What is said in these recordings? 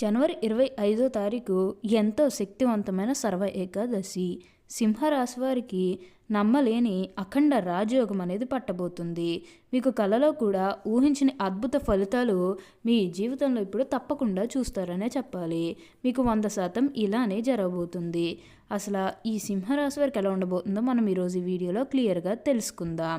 జనవరి ఇరవై ఐదో తారీఖు ఎంతో శక్తివంతమైన సర్వ ఏకాదశి. సింహరాశి వారికి నమ్మలేని అఖండ రాజయోగం అనేది పట్టబోతుంది. మీకు కలలో కూడా ఊహించిన అద్భుత ఫలితాలు మీ జీవితంలో ఇప్పుడు తప్పకుండా చూస్తారనే చెప్పాలి. మీకు వంద శాతం ఇలానే జరగబోతుంది. అసలు ఈ సింహరాశి వారికి ఎలా ఉండబోతుందో మనం ఈరోజు ఈ వీడియోలో క్లియర్గా తెలుసుకుందాం.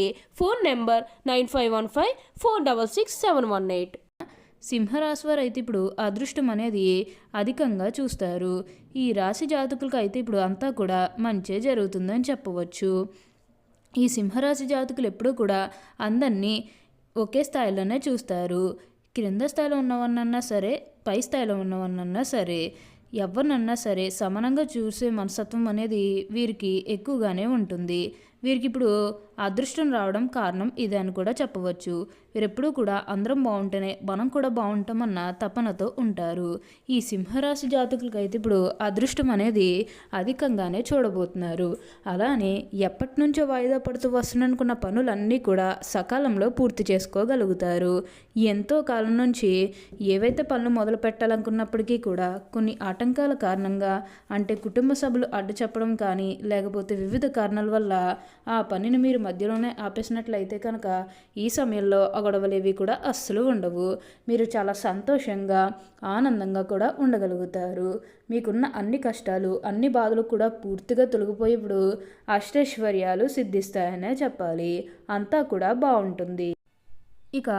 Phone number nine five one five four double six seven one eight. సింహరాశి వారు అయితే ఇప్పుడు అదృష్టం అనేది అధికంగా చూస్తారు. ఈ రాశి జాతకులకు అయితే ఇప్పుడు అంతా కూడా మంచే జరుగుతుందని చెప్పవచ్చు. ఈ సింహరాశి జాతకులు ఎప్పుడూ కూడా అందరినీ ఒకే స్థాయిలోనే చూస్తారు. క్రింద స్థాయిలో ఉన్నవన్నన్నా సరే పై స్థాయిలో ఉన్నవన్నన్నా సరే ఎవరినన్నా సరే సమానంగా చూసే మనస్తత్వం అనేది వీరికి ఎక్కువగానే ఉంటుంది. వీరికి ఇప్పుడు అదృష్టం రావడం కారణం ఇదే అని కూడా చెప్పవచ్చు. వీరెప్పుడూ కూడా అందరం బాగుంటేనే మనం కూడా బాగుంటామన్న తపనతో ఉంటారు. ఈ సింహరాశి జాతకులకి అయితే ఇప్పుడు అదృష్టం అనేది అధికంగానే చూడబోతున్నారు. అలానే ఎప్పటి నుంచో వాయిదా పడుతూ వస్తున్ననుకున్న పనులన్నీ కూడా సకాలంలో పూర్తి చేసుకోగలుగుతారు. ఎంతో కాలం నుంచి ఏవైతే పనులు మొదలు పెట్టాలనుకున్నప్పటికీ కూడా కొన్ని ఆటంకాల కారణంగా అంటే కుటుంబ సభ్యులు అడ్డు చెప్పడం కానీ లేకపోతే వివిధ కారణాల వల్ల ఆ పనిని మీరు మధ్యలోనే ఆపేసినట్లయితే కనుక ఈ సమయంలో ఆ గొడవలేవి కూడా అస్సలు ఉండవు. మీరు చాలా సంతోషంగా ఆనందంగా కూడా ఉండగలుగుతారు. మీకున్న అన్ని కష్టాలు అన్ని బాధలు కూడా పూర్తిగా తొలగిపోయేప్పుడు అష్టైశ్వర్యాలు సిద్ధిస్తాయనే చెప్పాలి. అంతా కూడా బాగుంటుంది. ఇక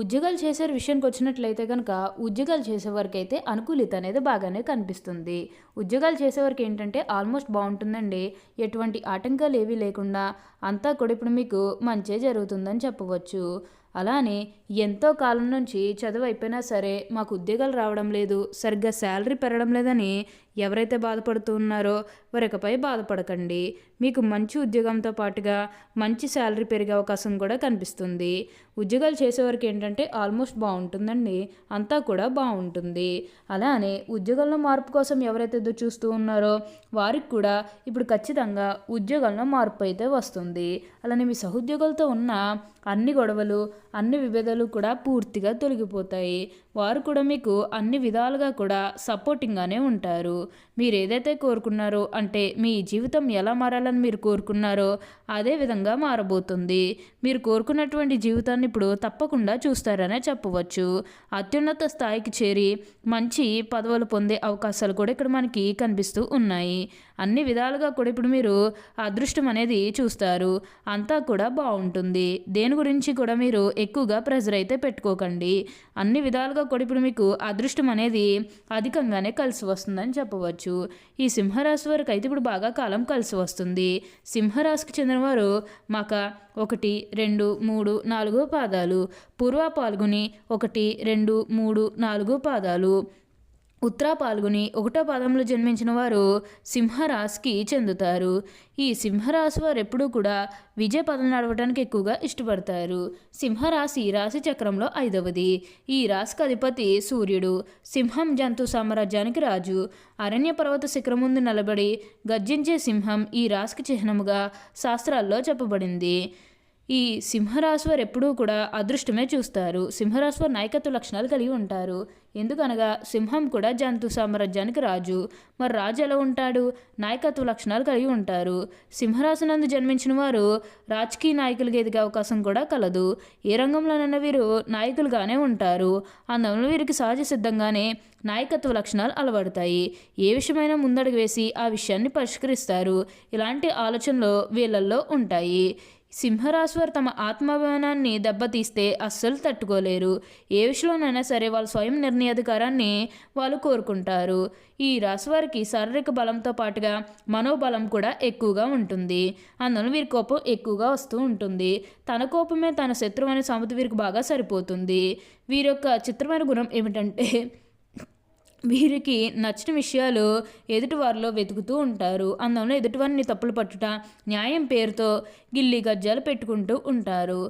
ఉద్యోగాలు చేసే విషయానికి వచ్చినట్లయితే కనుక ఉద్యోగాలు చేసేవారికి అయితే అనుకూలిత అనేది బాగానే కనిపిస్తుంది. ఉద్యోగాలు చేసేవారికి ఏంటంటే ఆల్మోస్ట్ బాగుంటుందండి. ఎటువంటి ఆటంకాలు ఏవీ లేకుండా అంతా కూడా ఇప్పుడు మీకు మంచే జరుగుతుందని చెప్పవచ్చు. అలానే ఎంతో కాలం నుంచి చదువు అయిపోయినా సరే మాకు ఉద్యోగాలు రావడం లేదు సరిగ్గా శాలరీ పెరగడం లేదని ఎవరైతే బాధపడుతూ ఉన్నారో వారికపై బాధపడకండి. మీకు మంచి ఉద్యోగంతో పాటుగా మంచి శాలరీ పెరిగే అవకాశం కూడా కనిపిస్తుంది. ఉద్యోగాలు చేసేవారికి ఏంటంటే ఆల్మోస్ట్ బాగుంటుందండి. అంతా కూడా బాగుంటుంది. అలానే ఉద్యోగంలో మార్పు కోసం ఎవరైతే ఎదురు చూస్తూ ఉన్నారో వారికి కూడా ఇప్పుడు ఖచ్చితంగా ఉద్యోగంలో మార్పు అయితే వస్తుంది. అలానే మీ సహోద్యోగులతో ఉన్న అన్ని గొడవలు అన్ని విభేదాలు కూడా పూర్తిగా తొలగిపోతాయి. వారు కూడా మీకు అన్ని విధాలుగా కూడా సపోర్టింగ్గానే ఉంటారు. మీరు ఏదైతే కోరుకున్నారో అంటే మీ జీవితం ఎలా మారాలని మీరు కోరుకున్నారో అదే విధంగా మారబోతుంది. మీరు కోరుకున్నటువంటి జీవితాన్ని ఇప్పుడు తప్పకుండా చూస్తారనే చెప్పవచ్చు. అత్యున్నత స్థాయికి చేరి మంచి పదవులు పొందే అవకాశాలు కూడా ఇక్కడ మనకి కనిపిస్తూ ఉన్నాయి. అన్ని విధాలుగా కూడా ఇప్పుడు మీరు అదృష్టం అనేది చూస్తారు. అంతా కూడా బాగుంటుంది. దేని గురించి కూడా మీరు ఎక్కువగా ప్రెజర్ అయితే పెట్టుకోకండి. అన్ని విధాలుగా కూడా ఇప్పుడు మీకు అదృష్టం అనేది అధికంగానే కలిసి వస్తుందని చెప్పవచ్చు. ఈ సింహరాశి వారికి అయితే ఇప్పుడు బాగా కాలం కలిసి వస్తుంది. సింహరాశికి చెందినవారు మక ఒకటి రెండు మూడు నాలుగు పాదాలు. పూర్వ పాల్గొని ఒకటి రెండు మూడు నాలుగు పాదాలు. ఉత్తరా పాల్గొని ఒకటో పాదంలో జన్మించిన వారు సింహరాశికి చెందుతారు. ఈ సింహరాశి వారు ఎప్పుడూ కూడా విజయ పదం నడవడానికి ఎక్కువగా ఇష్టపడతారు. సింహరాశి రాశి చక్రంలో ఐదవది. ఈ రాశికి అధిపతి సూర్యుడు. సింహం జంతు సామ్రాజ్యానికి రాజు. అరణ్య పర్వత శిఖరం ముందు నిలబడి గర్జించే సింహం ఈ రాశికి చిహ్నముగా శాస్త్రాల్లో చెప్పబడింది. ఈ సింహరాశి వారు ఎప్పుడూ కూడా అదృష్టమే చూస్తారు. సింహరాశి వారు నాయకత్వ లక్షణాలు కలిగి ఉంటారు. ఎందుకనగా సింహం కూడా జంతు సామ్రాజ్యానికి రాజు. మరి రాజు ఎలా ఉంటాడు? నాయకత్వ లక్షణాలు కలిగి ఉంటారు. సింహరాశి నందు జన్మించిన వారు రాజకీయ నాయకులుగా ఎదిగే అవకాశం కూడా కలదు. ఏ రంగంలోనైనా వీరు నాయకులుగానే ఉంటారు. అందువల్ల వీరికి సహజ సిద్ధంగానే నాయకత్వ లక్షణాలు అలవడతాయి. ఏ విషయమైనా ముందడుగు వేసి ఆ విషయాన్ని పరిష్కరిస్తారు. ఇలాంటి ఆలోచనలు వీళ్ళల్లో ఉంటాయి. సింహరాశి వారు తమ ఆత్మాభిమానాన్ని దెబ్బతీస్తే అస్సలు తట్టుకోలేరు. ఏ విషయంలోనైనా సరే వాళ్ళ స్వయం నిర్ణయాధికారాన్ని వాళ్ళు కోరుకుంటారు. ఈ రాశివారికి శారీరక బలంతో పాటుగా మనోబలం కూడా ఎక్కువగా ఉంటుంది. అందువల్ల వీరి కోపం ఎక్కువగా వస్తూ ఉంటుంది. తన కోపమే తన శత్రువు అనే సమతి వీరికి బాగా సరిపోతుంది. వీరి యొక్క చిత్రమైన గుణం ఏమిటంటే వీరికి నచ్చిన విషయాలు ఎదుటివారిలో వెతుకుతూ ఉంటారు. అందువల్ల ఎదుటివారిని తప్పులు పట్టుట న్యాయం పేరుతో గిల్లి గజ్జాలు పెట్టుకుంటూ ఉంటారు.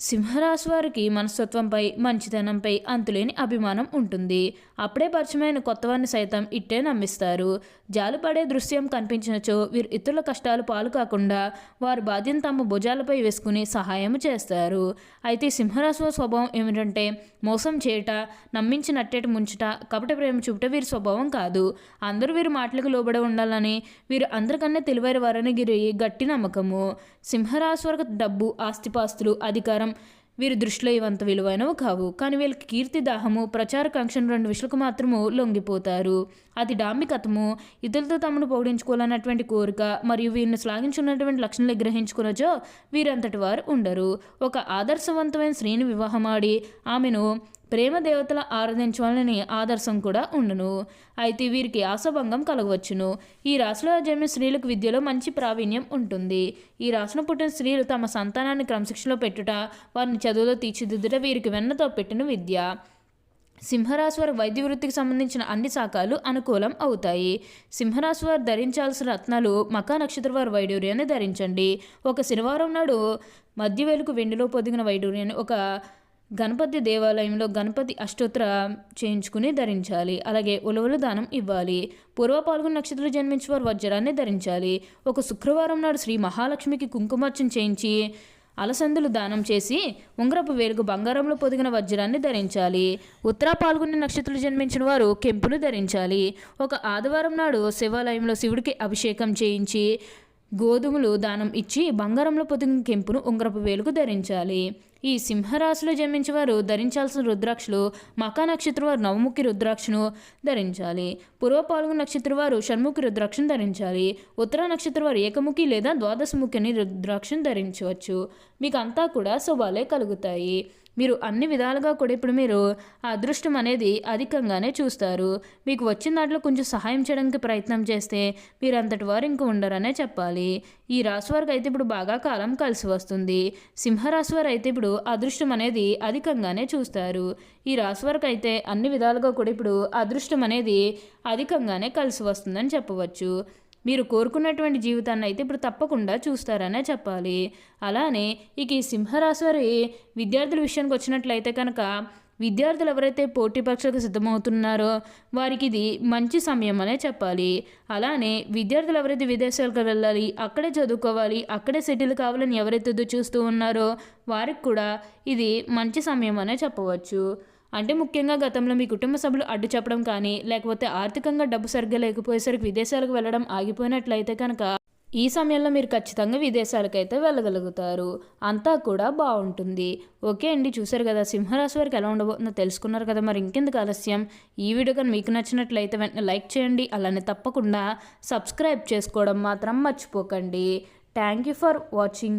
సింహరాశి వారికి మనస్తత్వంపై మంచితనంపై అంతులేని అభిమానం ఉంటుంది. అప్పుడే పరిచయమైన కొత్తవారిని సైతం ఇట్టే నమ్మిస్తారు. జాలుపడే దృశ్యం కనిపించినచో వీరు ఇతరుల కష్టాలు పాలు కాకుండా వారి బాధ్యత తమ భుజాలపై వేసుకుని సహాయం చేస్తారు. అయితే సింహరాశి వారి స్వభావం ఏమిటంటే మోసం చేయట నమ్మించి నట్టేట ముంచుట కపట ప్రేమ చూపుట వీరి స్వభావం కాదు. అందరూ వీరి మాటలకు లోబడి ఉండాలని వీరు అందరికన్నా తెలివైన వారని గిరి గట్టి నమ్మకము. సింహరాశి వారికి డబ్బు ఆస్తిపాస్తులు అధికారం వీరి దృష్టిలో ఇవంత విలువైనవి కావు. కానీ వీళ్ళకి కీర్తి దాహము ప్రచార కాంక్షను రెండు విషయాలకు మాత్రము లొంగిపోతారు. అతి డాంబికతము ఇతరులతో తమను పొగిడించుకోవాలన్నటువంటి కోరిక మరియు వీరిని శ్లాఘించున్నటువంటి లక్షణాలు గ్రహించుకున్నచో వీరంతటి వారు ఉండరు. ఒక ఆదర్శవంతమైన స్త్రీని వివాహమాడి ఆమెను ప్రేమ దేవతల ఆరాధించాలని ఆదర్శం కూడా ఉండును. అయితే వీరికి ఆశాభంగం కలగవచ్చును. ఈ రాశిలో జన్మ స్త్రీలకు విద్యలో మంచి ప్రావీణ్యం ఉంటుంది. ఈ రాశిలో పుట్టిన స్త్రీలు తమ సంతానాన్ని క్రమశిక్షణలో పెట్టుట వారిని చదువులో తీర్చిదిద్దుట వీరికి వెన్నతో పెట్టిన విద్య. సింహరాశి వారి వైద్య వృత్తికి సంబంధించిన అన్ని శాఖలు అనుకూలం అవుతాయి. సింహరాశి వారు ధరించాల్సిన రత్నాలు మకా నక్షత్ర వారి వైడూర్యాన్ని ధరించండి. ఒక శనివారం నాడు మధ్య మధ్యవేలుకు వెండిలో పొదిగిన వైడూర్యాన్ని ఒక గణపతి దేవాలయంలో గణపతి అష్టోత్తర చేయించుకుని ధరించాలి. అలాగే ఉలవలు దానం ఇవ్వాలి. పూర్వ పాల్గొన నక్షత్రం జన్మించిన వారు వజ్రాన్ని ధరించాలి. ఒక శుక్రవారం నాడు శ్రీ మహాలక్ష్మికి కుంకుమార్చన చేయించి అలసందులు దానం చేసి ఉంగరపు వేలుగు బంగారంలో పొదిగిన వజ్రాన్ని ధరించాలి. ఉత్తర పాల్గొనే నక్షత్రం జన్మించిన వారు కెంపును ధరించాలి. ఒక ఆదివారం నాడు శివాలయంలో శివుడికి అభిషేకం చేయించి గోధుమలు దానం ఇచ్చి బంగారంలో పొదిగిన కెంపును ఉంగరపు వేలుకు ధరించాలి. ఈ సింహరాశిలో జన్మించేవారు ధరించాల్సిన రుద్రాక్షలు మకా నక్షత్రం వారు నవముఖి రుద్రాక్షను ధరించాలి. పూర్వ పాల్గొన నక్షత్రం వారు షణ్ముఖి రుద్రాక్షను ధరించాలి. ఉత్తర నక్షత్రం వారు ఏకముఖి లేదా ద్వాదశముఖి అని రుద్రాక్షను ధరించవచ్చు. మీకు అంతా కూడా శుభాలే కలుగుతాయి. మీరు అన్ని విధాలుగా కూడా ఇప్పుడు మీరు అదృష్టం అనేది అధికంగానే చూస్తారు. మీకు వచ్చిన దాంట్లో కొంచెం సహాయం చేయడానికి ప్రయత్నం చేస్తే మీరు అంతటి వారు ఇంక ఉండరనే చెప్పాలి. ఈ రాశి వారికి అయితే ఇప్పుడు బాగా కాలం కలిసి వస్తుంది. సింహరాశి వారు అయితే ఇప్పుడు అదృష్టం అనేది అధికంగానే చూస్తారు. ఈ రాశి వారికి అయితే అన్ని విధాలుగా కూడా ఇప్పుడు అదృష్టం అనేది అధికంగానే కలిసి వస్తుందని చెప్పవచ్చు. మీరు కోరుకున్నటువంటి జీవితాన్ని అయితే ఇప్పుడు తప్పకుండా చూస్తారనే చెప్పాలి. అలానే ఇక ఈ సింహరాశి వారి విద్యార్థుల విషయానికి వచ్చినట్లయితే కనుక విద్యార్థులు ఎవరైతే పోటీ పరీక్షలకు సిద్ధమవుతున్నారో వారికి ఇది మంచి సమయం అనే చెప్పాలి. అలానే విద్యార్థులు ఎవరైతే విదేశాలకు వెళ్ళాలి అక్కడే చదువుకోవాలి అక్కడే సెటిల్ కావాలని ఎవరైతే చూస్తూ ఉన్నారో వారికి కూడా ఇది మంచి సమయం అనే చెప్పవచ్చు. అంటే ముఖ్యంగా గతంలో మీ కుటుంబ సభ్యులు అడ్డు చెప్పడం కానీ లేకపోతే ఆర్థికంగా డబ్బు సరిగ్గా లేకపోయేసరికి విదేశాలకు వెళ్ళడం ఆగిపోయినట్లయితే కనుక ఈ సమయంలో మీరు ఖచ్చితంగా విదేశాలకైతే వెళ్ళగలుగుతారు. అంతా కూడా బాగుంటుంది. ఓకే అండి చూసారు కదా సింహరాశి వారికి ఎలా ఉండబోతుందో తెలుసుకున్నారు కదా మరి ఇంకెందుకు ఆలస్యం? ఈ వీడియో కానీ మీకు నచ్చినట్లయితే వెంటనే లైక్ చేయండి అలానే తప్పకుండా సబ్స్క్రైబ్ చేసుకోవడం మాత్రం మర్చిపోకండి. Thank you for watching.